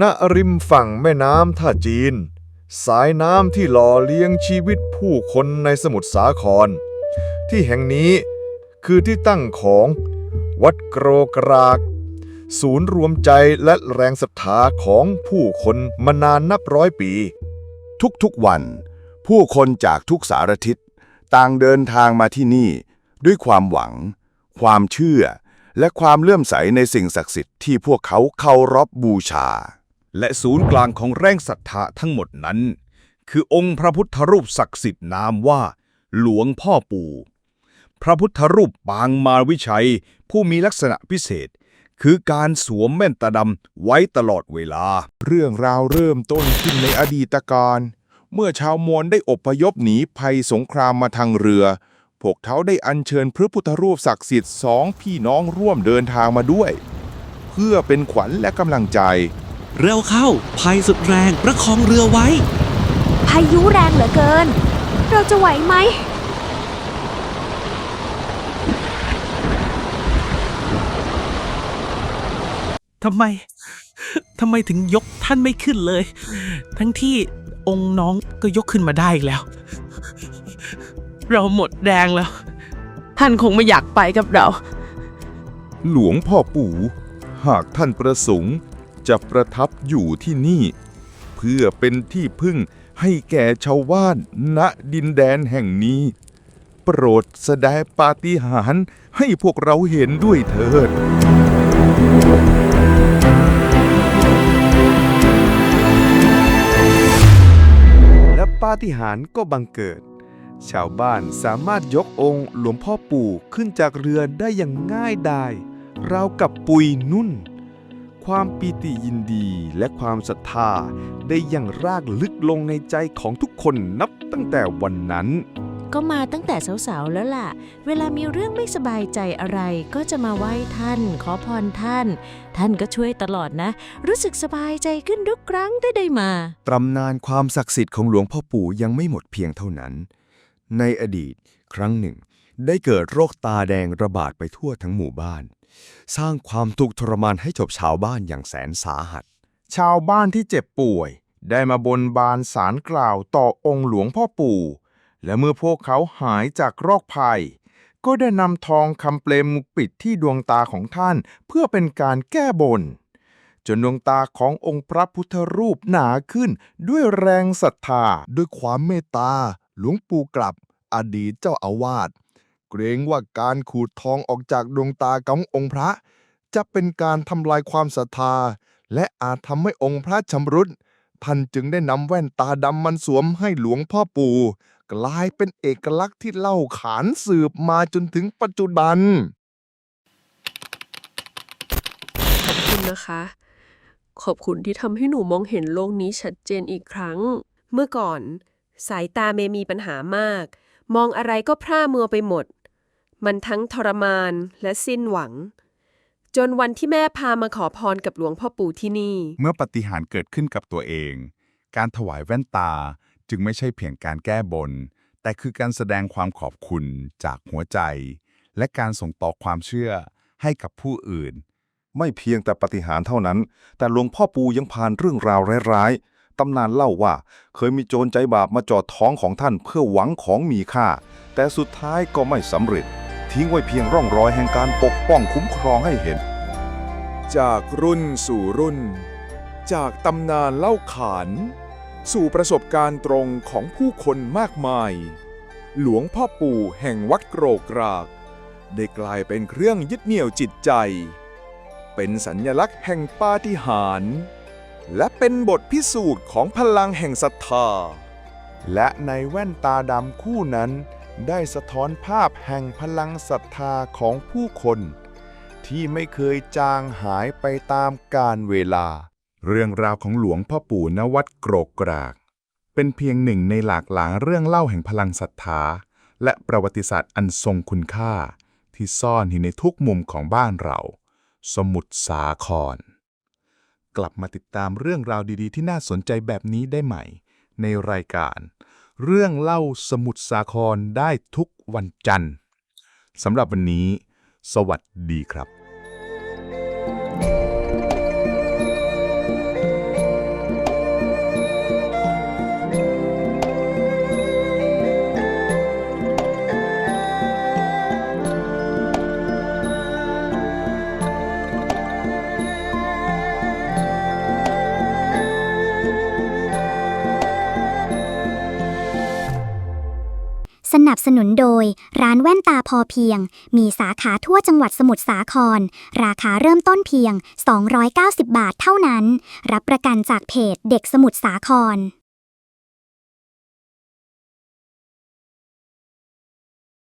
ณริมฝั่งแม่น้ำท่าจีน สายน้ำที่หล่อเลี้ยงชีวิตผู้คนในสมุทรสาคร ที่แห่งนี้คือที่ตั้งของวัดโกรกราก ศูนย์รวมใจและแรงศรัทธาของผู้คนมานานนับร้อยปี ทุกๆวัน ผู้คนจากทุกสารทิศต่างเดินทางมาที่นี่ ด้วยความหวัง ความเชื่อ และความเลื่อมใสในสิ่งศักดิ์สิทธิ์ที่พวกเขาเคารพบูชา และศูนย์กลางของแรงศรัทธาทั้งหมดนั้น คือองค์พระพุทธรูปศักดิ์สิทธิ์นามว่า หลวงพ่อปู่ พระพุทธรูปปางมาวิชัย ผู้มีลักษณะพิเศษ คือการสวมแม่นตาดำไว้ตลอดเวลา เรื่องราวเริ่มต้นขึ้นในอดีตการเมื่อชาวมอญได้อพยพหนีภัยสงครามมาทางเรือ พวกเขาได้อัญเชิญพระพุทธรูปศักดิ์สิทธิ์สองพี่น้องร่วมเดินทางมาด้วย เพื่อเป็นขวัญและกำลังใจ เร็วเข้าภัยสุดแรงประคองเรือไว้ พายุแรงเหลือเกิน เราจะไหวไหม ทำไม ทำไมถึงยกท่านไม่ขึ้นเลย ทั้งที่องค์น้องก็ยกขึ้นมาได้อีกแล้ว เราหมดแรงแล้ว ท่านคงไม่อยากไปกับเรา หลวงพ่อปู่ หากท่านประสงค์ จะประทับอยู่ที่นี่ เพื่อเป็นที่พึ่งให้แก่ชาวบ้านณดินแดนแห่งนี้ โปรดแสดงปาฏิหาริย์ให้พวกเราเห็นด้วยเถิด และปาฏิหาริย์ก็บังเกิด ชาวบ้านสามารถยกองค์หลวงพ่อปู่ขึ้นจากเรือได้อย่างง่ายดาย ราวกับปุยนุ่น ความปีติยินดีและความศรัทธาได้อย่างรากลึกลงในใจของทุกคนนับตั้งแต่วันนั้น ก็มาตั้งแต่สาวๆแล้วล่ะ เวลามีเรื่องไม่สบายใจอะไรก็จะมาไหว้ท่าน ขอพรท่าน ท่านก็ช่วยตลอดนะ รู้สึกสบายใจขึ้นทุกครั้งที่ได้มา ตำนานความศักดิ์สิทธิ์ของหลวงพ่อปู่ยังไม่หมดเพียงเท่านั้น ในอดีตครั้งหนึ่ง ได้เกิดโรคตาแดงระบาดไปทั่วทั้งหมู่บ้าน สร้างความทุกข์ทรมานให้จบชาวบ้านอย่างแสนสาหัส ชาวบ้านที่เจ็บป่วย ได้มาบนบานสารกล่าวต่อองค์หลวงพ่อปู่ และเมื่อพวกเขาหายจากโรคภัย ก็ได้นำทองคำเปลมมุกปิดที่ดวงตาของท่านเพื่อเป็นการแก้บน จนดวงตาขององค์พระพุทธรูปหนาขึ้นด้วยแรงศรัทธา ด้วยความเมตตาหลวงปู่กลับ อดีตเจ้าอาวาส เกรงว่าการขูดทองออกจากดวงตาขององค์พระ จะเป็นการทำลายความศรัทธา และอาจทำให้องค์พระชำรุดท่านจึงได้นำแว่นตาดำมันสวมให้หลวงพ่อปู่ กลายเป็นเอกลักษณ์ที่เล่าขานสืบมาจนถึงปัจจุบัน ขอบคุณนะคะ ขอบคุณที่ทำให้หนูมองเห็นโลกนี้ชัดเจนอีกครั้ง เมื่อก่อน สายตาเมมีปัญหามาก มองอะไรก็พร่ามัวไปหมด มันทั้งทรมานและสิ้นหวัง จนวันที่แม่พามาขอพรกับหลวงพ่อปู่ที่นี่ เมื่อปาฏิหารย์เกิดขึ้นกับตัวเอง การถวายแว่นตาจึงไม่ใช่เพียงการแก้บน แต่คือการแสดงความขอบคุณจากหัวใจ และการส่งต่อความเชื่อให้กับผู้อื่น ไม่เพียงแต่ปาฏิหารย์เท่านั้น แต่หลวงพ่อปู่ยังผ่านเรื่องราวร้ายๆ ตำนานเล่าว่า เคยมีโจรใจบาปมาจอดท้องของท่านเพื่อหวังของมีค่า แต่สุดท้ายก็ไม่สำเร็จ ทิ้งไว้เพียงร่องรอยแห่งการปกป้องคุ้มครองให้เห็น จากรุ่นสู่รุ่น จากตำนานเล่าขาน สู่ประสบการณ์ตรงของผู้คนมากมาย หลวงพ่อปู่แห่งวัดโกรกราก ได้กลายเป็นเครื่องยึดเหนี่ยวจิตใจ เป็นสัญลักษณ์แห่งปาฏิหาริย์และเป็นบทพิสูจน์ของพลังแห่งศรัทธา และในแว่นตาดำคู่นั้น ได้สะท้อนภาพแห่งพลังศรัทธาของผู้คน ที่ไม่เคยจางหายไปตามกาลเวลา เรื่องราวของหลวงพ่อปู่ณวัดโกรกกราก เป็นเพียงหนึ่งในหลากหลายเรื่องเล่าแห่งพลังศรัทธา และประวัติศาสตร์อันทรงคุณค่า ที่ซ่อนอยู่ในทุกมุมของบ้านเรา สมุทรสาคร กลับมาติดตามเรื่องราวดีๆ ที่น่าสนใจแบบนี้ได้ใหม่ ในรายการ เรื่องเล่าสมุทรสาครได้ทุกวันจันทร์สำหรับวันนี้ สวัสดีครับ สนับสนุนโดย ร้านแว่นตาพอเพียง มีสาขาทั่วจังหวัดสมุทรสาคร ราคาเริ่มต้นเพียง 290 บาทเท่านั้น รับประกันจากเพจเด็กสมุทรสาคร